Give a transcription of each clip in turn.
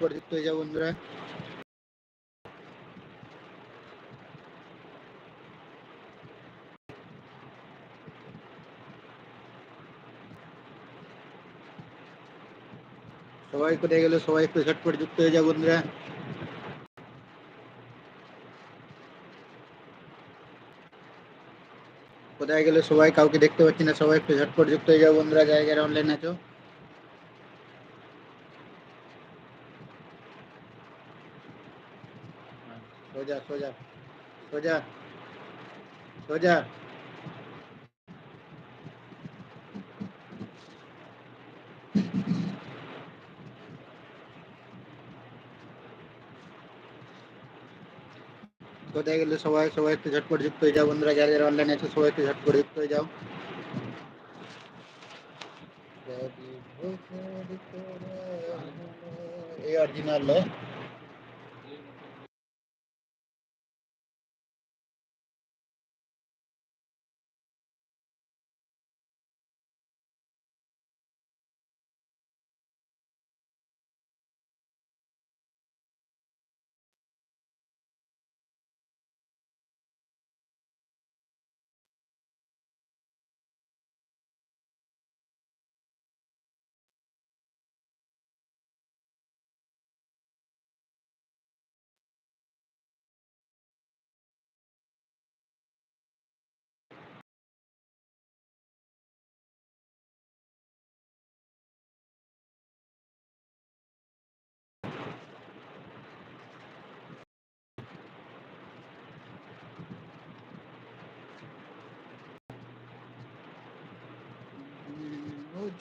করে যুক্ত হয়ে যাও বন্ধুরা সবাই কোথায় গেলে সবাই একটু ঝটপট যুক্ত হয়ে যাও বন্ধুরা কোথায় গেলে সবাই কাউকে দেখতে পাচ্ছি না সবাই একটু ঝটপট যুক্ত হয়ে যাও বন্ধুরা জায়গায় অনলাইন আছো সোজা সোজা সোজা সোজা কোথায় গেলে সবাই সবাই একটু ঝটপট যুক্ত হয়ে যাও বন্ধুরা যারা যারা অনলাইনে আছে সবাই একটু ঝটপট যুক্ত হয়ে যাও এই অরিজিনাল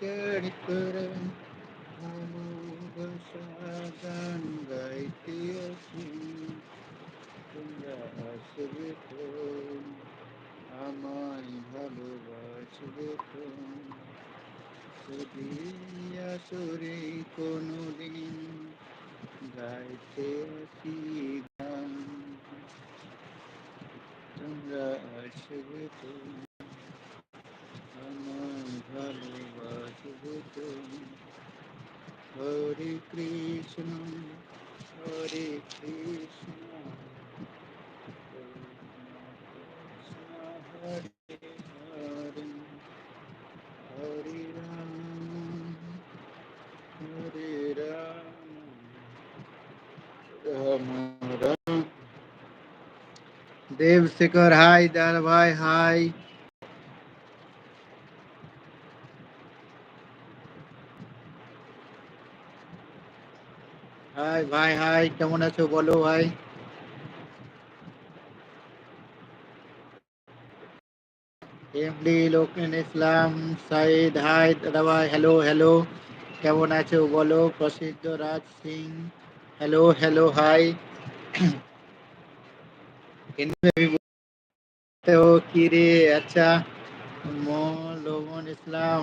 জড় করে আমোঘ সাধন গাইতেছি তোমরা হাসবে আমায় ভালোবাসবে সুদিয়া সুরে কোনো দিন গাইতে আসি গান তোমরা আসবে তুমি हरे कृष्ण हरे कृष्ण हरे हरे राम हरे राम राम देवशेखर हाय दाल भाई हाय हाय भाई हाय কেমন আছো বলো ভাই এমডি লোকন ইসলাম সাইদ হাই আদাভাই হ্যালো হ্যালো কেমন আছো বলো প্রসিদ্ধ Raj Singh hello hello hi কে ইনভেবি তো কি রে আচ্ছা মন লোকন ইসলাম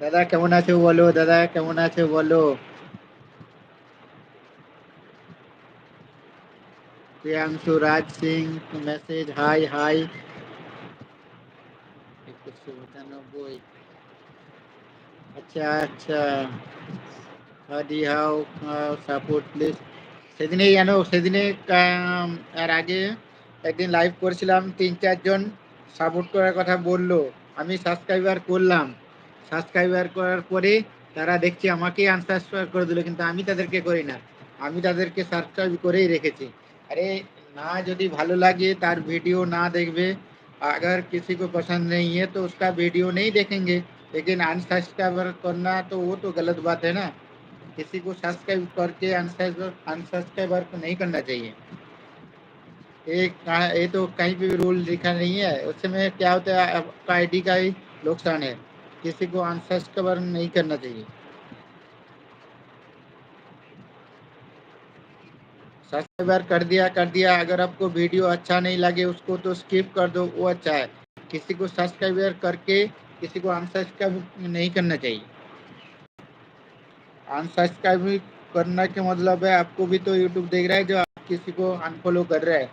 দাদা কেমন আছো বলো দাদা কেমন আছো বলো Priyanshu Raj Singh message hi hi আচ্ছা আচ্ছা হাদি হাউ সাপোর্ট প্লিজ সেদিনে জানো সেদিনে আর আগে একদিন লাইভ করেছিলাম তিন চারজন সাপোর্ট করার কথা বললো আমি সাবস্ক্রাইবার করলাম সাবস্ক্রাইবার করার পরে তারা দেখছি আমাকেই আনসাবস্ক্রাইব করে দিল কিন্তু আমি তাদেরকে করি না আমি তাদেরকে সাবস্ক্রাইব করেই রেখেছি अरे ना যদি भलो लगे तार वीडियो ना देखे अगर किसी को पसंद नहीं है तो उसका वीडियो नहीं देखेंगे लेकिन अनसब्सक्राइबर करना तो वो तो गलत बात है ना किसी को सब्सक्राइब करके अनसब्सक्राइबर को नहीं करना चाहिए एक ये तो कहीं पे भी रूल लिखा नहीं है उसमें क्या होता है आपका आई का ही नुकसान है किसी को अनसब्सक्राइबर नहीं करना चाहिए सब्सक्राइबर कर दिया कर दिया अगर आपको वीडियो अच्छा नहीं लगे उसको तो स्किप कर दो वो अच्छा है किसी को सब्सक्राइबर करके किसी को अनसब्सक्राइब नहीं करना चाहिए अनसब्सक्राइब करना के मतलब है आपको भी तो यूट्यूब देख रहा है जो आप किसी को अनफॉलो कर रहे हैं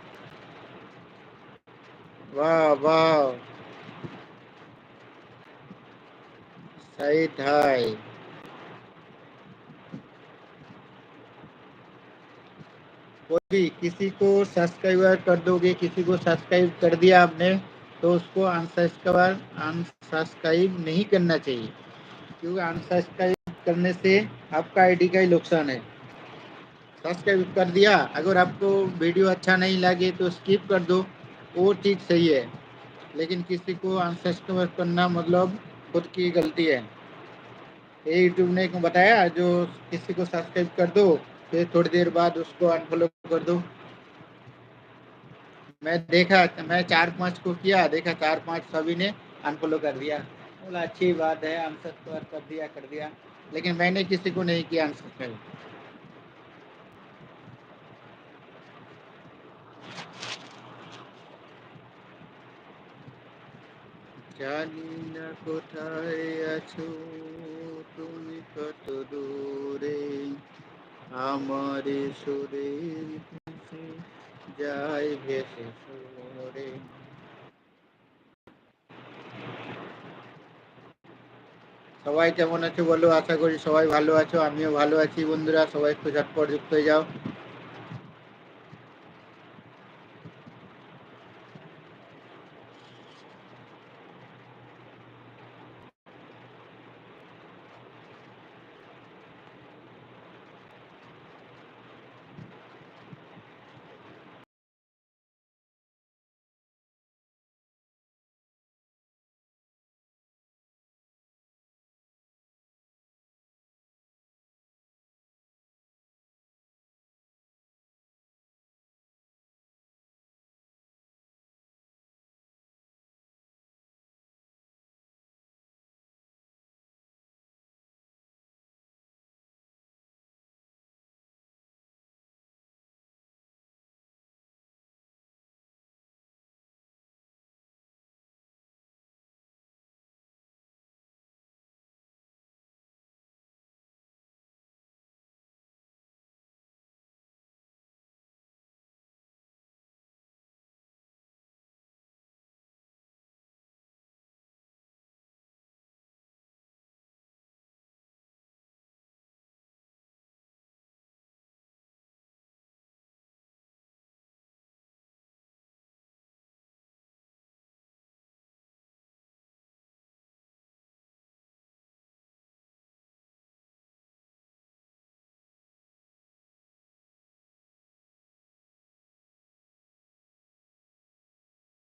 वाह वाह सही था कोई भी किसी को सब्सक्राइबर कर दोगे किसी को सब्सक्राइब कर दिया आपने तो उसको अनसब्सक्राइब अनसब्सक्राइब नहीं करना चाहिए क्योंकि अनसब्सक्राइब करने से आपका आईडी का ही नुकसान है सब्सक्राइब कर दिया अगर आपको वीडियो अच्छा नहीं लगे तो स्किप कर दो वो ठीक सही है लेकिन किसी को अनसब्सक्राइब करना मतलब खुद की गलती है ये यूट्यूब ने बताया जो किसी को सब्सक्राइब कर दो फिर थोड़ी देर बाद उसको अनफॉलो कर दो मैं देखा मैं चार पांच को किया देखा चार पांच सभी ने अनफॉलो कर दिया बोला अच्छी बात है अनसब्सक्राइब तो कर दिया कर दिया लेकिन मैंने किसी को नहीं किया अनसब्सक्राइब জানি अछू কোথায় আছো दूरे আমার সুরের ভেসে ভেসে সুরে সবাই কেমন আছো বলো আশা করি সবাই ভালো আছো আমিও ভালো আছি বন্ধুরা সবাই একটু ঝটপট যুক্ত হয়ে যাও